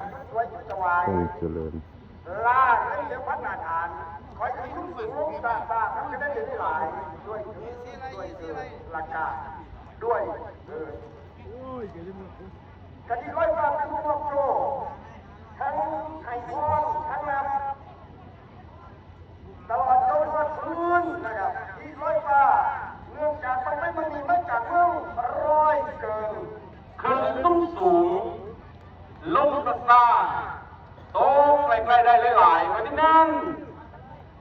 ขันสวยจุดสวายคงเจริญลาเงินเดือนพันนาฐานคอยขึ้นสูงสูงสร้างสร้างทำจะได้เดือนหลาย ด้วยด้วยเออหลักการด้วยเออกะทิร้อยฟ้าเป็นผู้รับโชคทั้งไห้พรทั้งนำ ตลอดจนวันคืนนะครับที่ร้อยฟ้าเนื่องจากมันไม่มันมีมาจากเมืองร้อยเกินขึ้นต้องสูง ลงสตาโตใกล้ๆได้ หลายๆวันนี้นั่น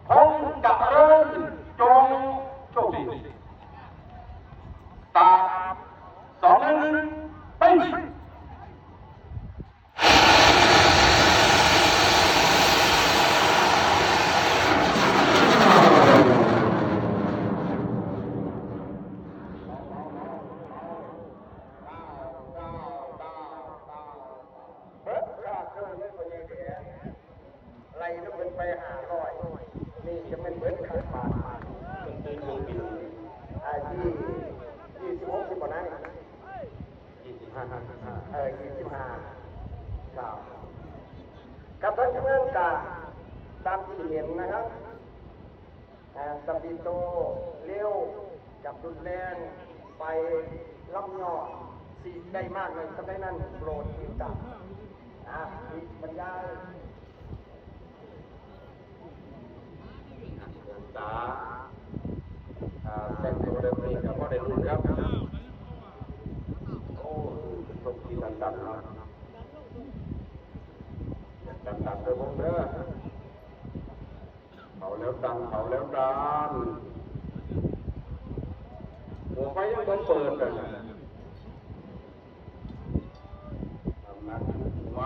คงจะเริ่มจงโชคดีตาสองหนึ่งไป เบิดค่าเครื่องนี่คนยังแก่ไล่ทุกคนไปหา ร้อย นี่จะเป็นเบิดค่าบาทเป็นเครื่องบินไอ้ที่ยี่สิบหกสิบกว่านั้นยี่สิบห้าเออยี่สิบห้าครับกับท่านเพื่อนกาตามที่เห็นนะครับสปีโตเร็วกับรุนแรงไปล่ำยอดสีได้มากเลยทำได้นั่นโปรดติดตามอะมีบรรยายสาอ่า แต่งตัวเดิมนี่กับพ่อได้รุ่นครับ โอ้ทุกที่ดังๆเนาะดังๆเด้อพวกเด้อเขาแล้วดังเขาแล้วดังหัวไฟยังเปิดเปิดเลยนะทำนักหัว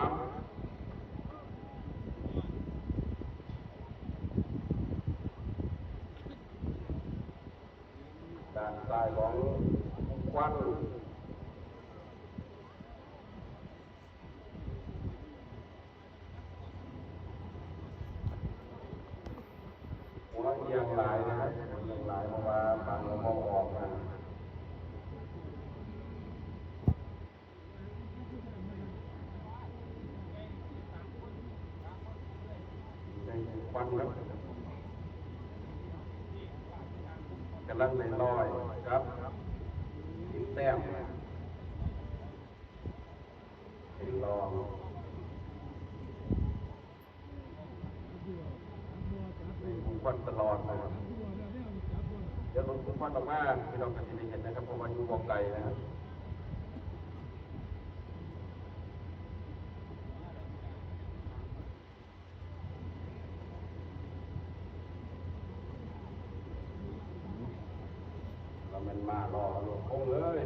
ด้ายของควันหัวเอียงหลายนะครับหัวเอียงหลายเพราะว่าบางเรามองออกนะควันครับ กำ ลังในลอยครับทิ้งแต้มเป็นรองในมุมควันตลอดนะครับเดี๋ยวลงมุมควันออกมาพี่น้องกันจะได้เห็นนะครับเพราะว่าอยู่วงไกลนะครับ มารอหลวงคงเลย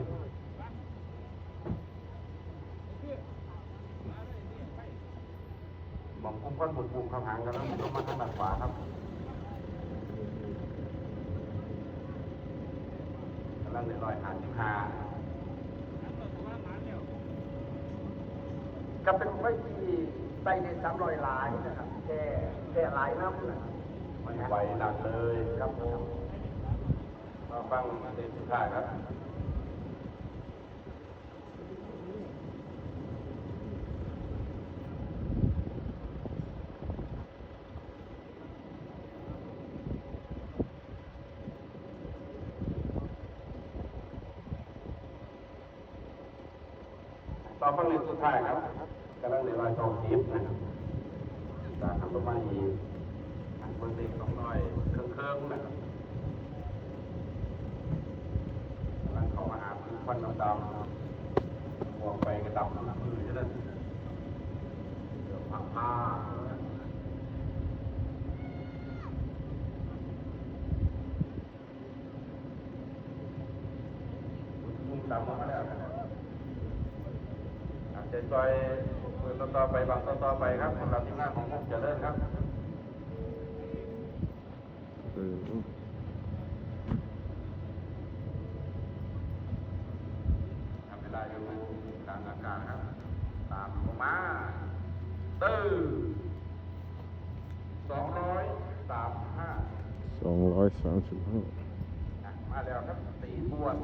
มองคุ้มควันบุญบุญข้างหางกันแล้วมันต้องมาทางด้านขวาครับกำลังในรอยหาสิบห้าก็เป็นไฟที่ใส่ในสามรอยลายนะครับแค่แค่หลายน้ำนะครับมันไหวหนักเลยครับผม มาฟังเด็กสุดท้ายครับต่อฟังเด็กสุดท้ายครับกำลังในรอยสองทิพนะครับจากทำประมาณอีกทางเบอร์เด็กสองน่อยเครื่องๆนะครับ กำลังเข้า มาหาคือควันดำๆมองไปกระดับน้ำมือจะได้เดี๋ยวพังผ้ามุมดำมาแล้วอาจจะซอยมือต่อไปบางต่อๆไปครับสำหรับทีมงานของผมจะเริ่มครับเออ ทำเวลาอยู่กลางอากาศครับ ตามลงมา ตื้อสองร้อยสามห้าสองร้อยสามสิบห้ามาแล้วครับสี่ทวน